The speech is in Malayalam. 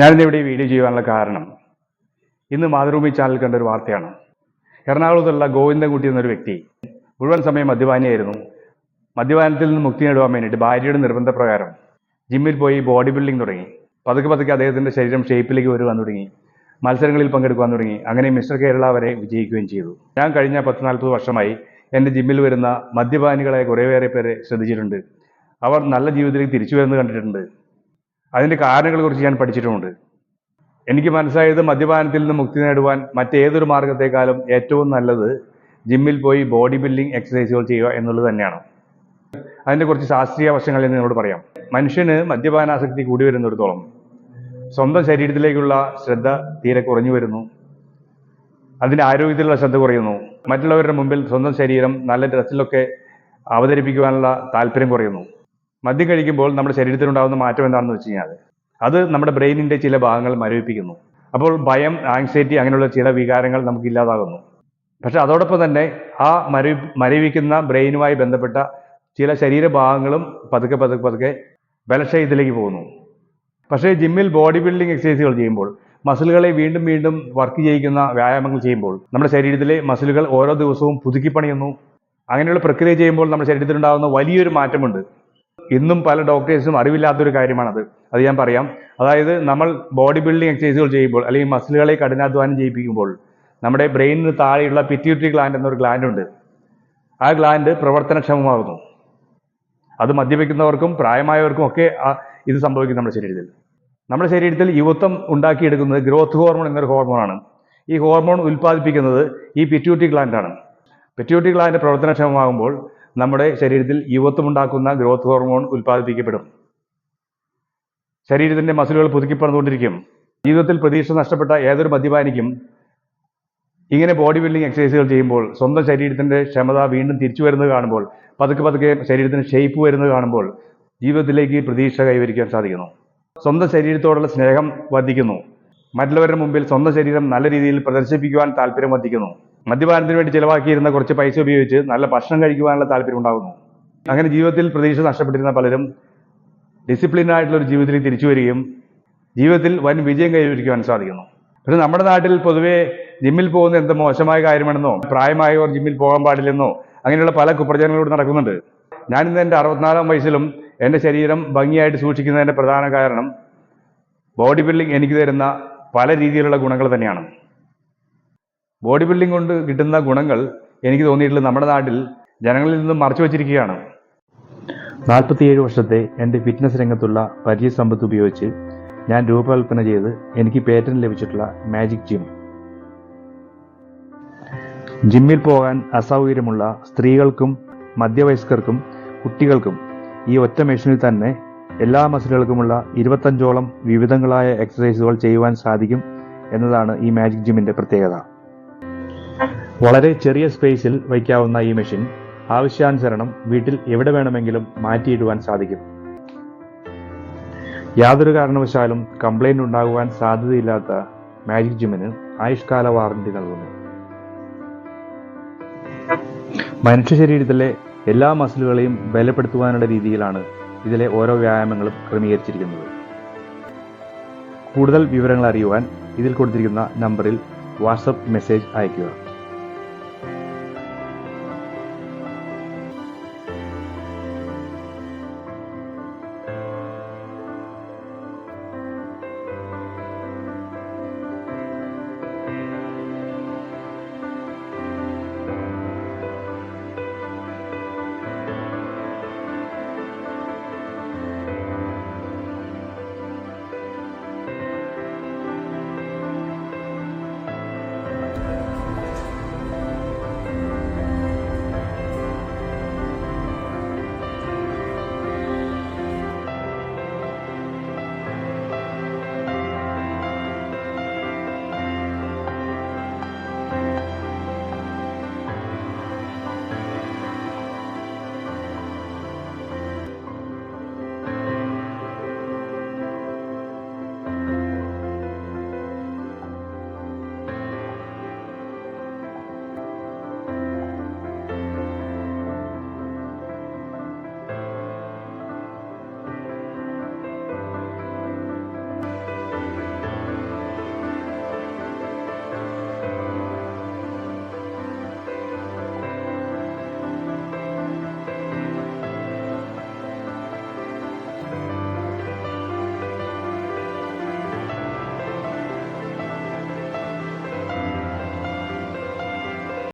ഞാനിന്ന് ഇവിടെ ഈ വീഡിയോ ചെയ്യാനുള്ള കാരണം ഇന്ന് മാതൃഭൂമി ചാനൽ കണ്ട ഒരു വാർത്തയാണ്. എറണാകുളത്തുള്ള ഗോവിന്ദൻകുട്ടി എന്നൊരു വ്യക്തി മുഴുവൻ സമയം മദ്യപാനിയായിരുന്നു. മദ്യപാനത്തിൽ നിന്ന് മുക്തി നേടുവാൻ വേണ്ടിയിട്ട് ഭാര്യയുടെ നിർബന്ധപ്രകാരം ജിമ്മിൽ പോയി ബോഡി ബിൽഡിംഗ് തുടങ്ങി. പതുക്കെ പതുക്കെ അദ്ദേഹത്തിന്റെ ശരീരം ഷേപ്പിലേക്ക് വരുവാൻ തുടങ്ങി. മത്സരങ്ങളിൽ പങ്കെടുക്കുവാൻ തുടങ്ങി. അങ്ങനെ മിസ്റ്റർ കേരള വരെ വിജയിക്കുകയും ചെയ്തു. ഞാൻ കഴിഞ്ഞ പത്ത് നാൽപ്പത് വർഷമായി എന്റെ ജിമ്മിൽ വരുന്ന മദ്യപാനികളെ കുറേയേറെ പേരെ ശ്രദ്ധിച്ചിട്ടുണ്ട്. അവർ നല്ല ജീവിതത്തിലേക്ക് തിരിച്ചു വരുന്നത് കണ്ടിട്ടുണ്ട്. അതിന്റെ കാരണങ്ങളെക്കുറിച്ച് ഞാൻ പഠിച്ചിട്ടുമുണ്ട്. എനിക്ക് മനസ്സിലായത് മദ്യപാനത്തിൽ നിന്ന് മുക്തി നേടുവാൻ മറ്റേതൊരു മാർഗത്തെക്കാളും ഏറ്റവും നല്ലത് ജിമ്മിൽ പോയി ബോഡി ബിൽഡിംഗ് എക്സസൈസുകൾ ചെയ്യുക എന്നുള്ളത് തന്നെയാണ്. അതിന്റെ കുറച്ച് ശാസ്ത്രീയ വശങ്ങൾ ഞാൻ നിങ്ങളോട് പറയാം. മനുഷ്യന് മദ്യപാനാസക്തി കൂടി വരുന്നിടത്തോളം സ്വന്തം ശരീരത്തിലേക്കുള്ള ശ്രദ്ധ തീരെ കുറഞ്ഞു വരുന്നു. അതിന്റെ ആരോഗ്യത്തിലുള്ള ശ്രദ്ധ കുറയുന്നു. മറ്റുള്ളവരുടെ മുമ്പിൽ സ്വന്തം ശരീരം നല്ല ഡ്രസ്സിലൊക്കെ അവതരിപ്പിക്കുവാനുള്ള താല്പര്യം കുറയുന്നു. മദ്യം കഴിക്കുമ്പോൾ നമ്മുടെ ശരീരത്തിലുണ്ടാകുന്ന മാറ്റം എന്താണെന്ന് വെച്ച് കഴിഞ്ഞാൽ അത് നമ്മുടെ ബ്രെയിനിന്റെ ചില ഭാഗങ്ങൾ മരവിപ്പിക്കുന്നു. അപ്പോൾ ഭയം ആങ്സൈറ്റി അങ്ങനെയുള്ള ചില വികാരങ്ങൾ നമുക്ക് ഇല്ലാതാകുന്നു. പക്ഷെ അതോടൊപ്പം തന്നെ ആ മരവി മരവിക്കുന്ന ബ്രെയിനുമായി ബന്ധപ്പെട്ട ചില ശരീരഭാഗങ്ങളും പതുക്കെ പതുക്കെ പതുക്കെ ബലക്ഷയത്തിലേക്ക് പോകുന്നു. പക്ഷേ ജിമ്മിൽ ബോഡി ബിൽഡിംഗ് എക്സസൈസുകൾ ചെയ്യുമ്പോൾ മസിലുകളെ വീണ്ടും വീണ്ടും വർക്ക് ചെയ്യിക്കുന്ന വ്യായാമങ്ങൾ ചെയ്യുമ്പോൾ നമ്മുടെ ശരീരത്തിലെ മസിലുകൾ ഓരോ ദിവസവും പുതുക്കിപ്പണിയുന്നു. അങ്ങനെയുള്ള പ്രക്രിയ ചെയ്യുമ്പോൾ നമ്മുടെ ശരീരത്തിലുണ്ടാകുന്ന വലിയൊരു മാറ്റമുണ്ട്. ഇന്നും പല ഡോക്ടേഴ്സും അറിവില്ലാത്തൊരു കാര്യമാണത്. അത് ഞാൻ പറയാം. അതായത് നമ്മൾ ബോഡി ബിൽഡിംഗ് എക്സസൈസുകൾ ചെയ്യുമ്പോൾ അല്ലെങ്കിൽ മസിലുകളെ കഠിനാധ്വാനം ചെയ്യിപ്പിക്കുമ്പോൾ നമ്മുടെ ബ്രെയിനിന് താഴെയുള്ള പിറ്റ്യൂട്ടറി ഗ്ലാൻഡ് എന്നൊരു ഗ്ലാൻഡ് ഉണ്ട്. ആ ഗ്ലാൻഡ് പ്രവർത്തനക്ഷമമാകുന്നു. അത് മദ്യപിക്കുന്നവർക്കും പ്രായമായവർക്കും ഒക്കെ ഇത് സംഭവിക്കും നമ്മുടെ ശരീരത്തിൽ. നമ്മുടെ ശരീരത്തിൽ യുവത്വം ഉണ്ടാക്കിയെടുക്കുന്നത് ഗ്രോത്ത് ഹോർമോൺ എന്നൊരു ഹോർമോണാണ് ഈ ഹോർമോൺ ഉൽപ്പാദിപ്പിക്കുന്നത് ഈ പിറ്റ്യൂട്ടറി ഗ്ലാൻഡാണ് പിറ്റ്യൂട്ടറി ഗ്ലാൻഡ് പ്രവർത്തനക്ഷമമാകുമ്പോൾ നമ്മുടെ ശരീരത്തിൽ യുവത്വം ഉണ്ടാക്കുന്ന ഗ്രോത്ത് ഹോർമോൺ ഉൽപ്പാദിപ്പിക്കപ്പെടും. ശരീരത്തിന്റെ മസിലുകൾ പുതുക്കി പുതുക്കിപ്പറന്നുകൊണ്ടിരിക്കും. ജീവിതത്തിൽ പ്രതീക്ഷ നഷ്ടപ്പെട്ട ഏതൊരു മദ്യപാനിക്കും ഇങ്ങനെ ബോഡി ബിൽഡിംഗ് എക്സസൈസുകൾ ചെയ്യുമ്പോൾ സ്വന്തം ശരീരത്തിന്റെ ക്ഷമത വീണ്ടും തിരിച്ചു വരുന്നത് കാണുമ്പോൾ പതുക്കെ പതുക്കെ ശരീരത്തിന് ഷേപ്പ് വരുന്നത് കാണുമ്പോൾ ജീവിതത്തിലേക്ക് പ്രതീക്ഷ കൈവരിക്കാൻ സാധിക്കുന്നു. സ്വന്തം ശരീരത്തോടുള്ള സ്നേഹം വർദ്ധിക്കുന്നു. മറ്റുള്ളവരുടെ മുമ്പിൽ സ്വന്തം ശരീരം നല്ല രീതിയിൽ പ്രദർശിപ്പിക്കുവാൻ താല്പര്യം വർദ്ധിക്കുന്നു. മദ്യപാനത്തിന് വേണ്ടി ചിലവാക്കിയിരുന്ന കുറച്ച് പൈസ ഉപയോഗിച്ച് നല്ല ഭക്ഷണം കഴിക്കുവാനുള്ള താല്പര്യം ഉണ്ടാകുന്നു. അങ്ങനെ ജീവിതത്തിൽ പ്രതീക്ഷ നഷ്ടപ്പെട്ടിരുന്ന പലരും ഡിസിപ്ലിൻ ആയിട്ടുള്ള ഒരു ജീവിതത്തിലേക്ക് തിരിച്ചു വരികയും ജീവിതത്തിൽ വൻ വിജയം കൈവരിക്കുവാൻ സാധിക്കുന്നു. പക്ഷെ നമ്മുടെ നാട്ടിൽ പൊതുവേ ജിമ്മിൽ പോകുന്ന എന്ത് മോശമായ കാര്യമാണെന്നോ പ്രായമായവർ ജിമ്മിൽ പോകാൻ പാടില്ലെന്നോ അങ്ങനെയുള്ള പല കുപ്രചരണങ്ങളോട് നടക്കുന്നുണ്ട്. ഞാനിന്ന് എന്റെ അറുപത്തിനാലാം വയസ്സിലും എന്റെ ശരീരം ഭംഗിയായിട്ട് സൂക്ഷിക്കുന്നതിന്റെ പ്രധാന കാരണം ബോഡി ബിൽഡിംഗ് എനിക്ക് തരുന്ന പല രീതിയിലുള്ള ഗുണങ്ങൾ തന്നെയാണ്. ബോഡി ബിൽഡിംഗ് കൊണ്ട് കിട്ടുന്ന ഗുണങ്ങൾ എനിക്ക് തോന്നിയിട്ടുള്ള നമ്മുടെ നാട്ടിൽ ജനങ്ങളിൽ നിന്നും മറച്ചു വച്ചിരിക്കുകയാണ്. നാൽപ്പത്തിയേഴ് വർഷത്തെ എന്റെ ഫിറ്റ്നസ് രംഗത്തുള്ള പരിചയസമ്പത്ത് ഉപയോഗിച്ച് ഞാൻ രൂപകൽപ്പന ചെയ്ത് എനിക്ക് പേറ്റന്റ് ലഭിച്ചിട്ടുള്ള മാജിക് ജിം ജിമ്മിൽ പോകാൻ അസൗകര്യമുള്ള സ്ത്രീകൾക്കും മധ്യവയസ്കർക്കും കുട്ടികൾക്കും ഈ ഒറ്റ മെഷീനിൽ തന്നെ എല്ലാ മസിലുകൾക്കുമുള്ള ഇരുപത്തഞ്ചോളം വിവിധങ്ങളായ എക്സസൈസുകൾ ചെയ്യുവാൻ സാധിക്കും എന്നതാണ് ഈ മാജിക് ജിമ്മിന്റെ പ്രത്യേകത. വളരെ ചെറിയ സ്പേസിൽ വയ്ക്കാവുന്ന ഈ മെഷീൻ ആവശ്യാനുസരണം വീട്ടിൽ എവിടെ വേണമെങ്കിലും മാറ്റിയിടുവാൻ സാധിക്കും. യാതൊരു കാരണവശാലും കംപ്ലൈന്റ് ഉണ്ടാകുവാൻ സാധ്യതയില്ലാത്ത മാജിക് ജിമ്മിന് ആയുഷ്കാല വാറണ്ടി നൽകുന്നു. മനുഷ്യ ശരീരത്തിലെ എല്ലാ മസിലുകളെയും ബലപ്പെടുത്തുവാനുള്ള രീതിയിലാണ് ഇതിലെ ഓരോ വ്യായാമങ്ങളും ക്രമീകരിച്ചിരിക്കുന്നത്. കൂടുതൽ വിവരങ്ങൾ അറിയുവാൻ ഇതിൽ കൊടുത്തിരിക്കുന്ന നമ്പറിൽ വാട്സപ്പ് മെസ്സേജ് അയയ്ക്കുക.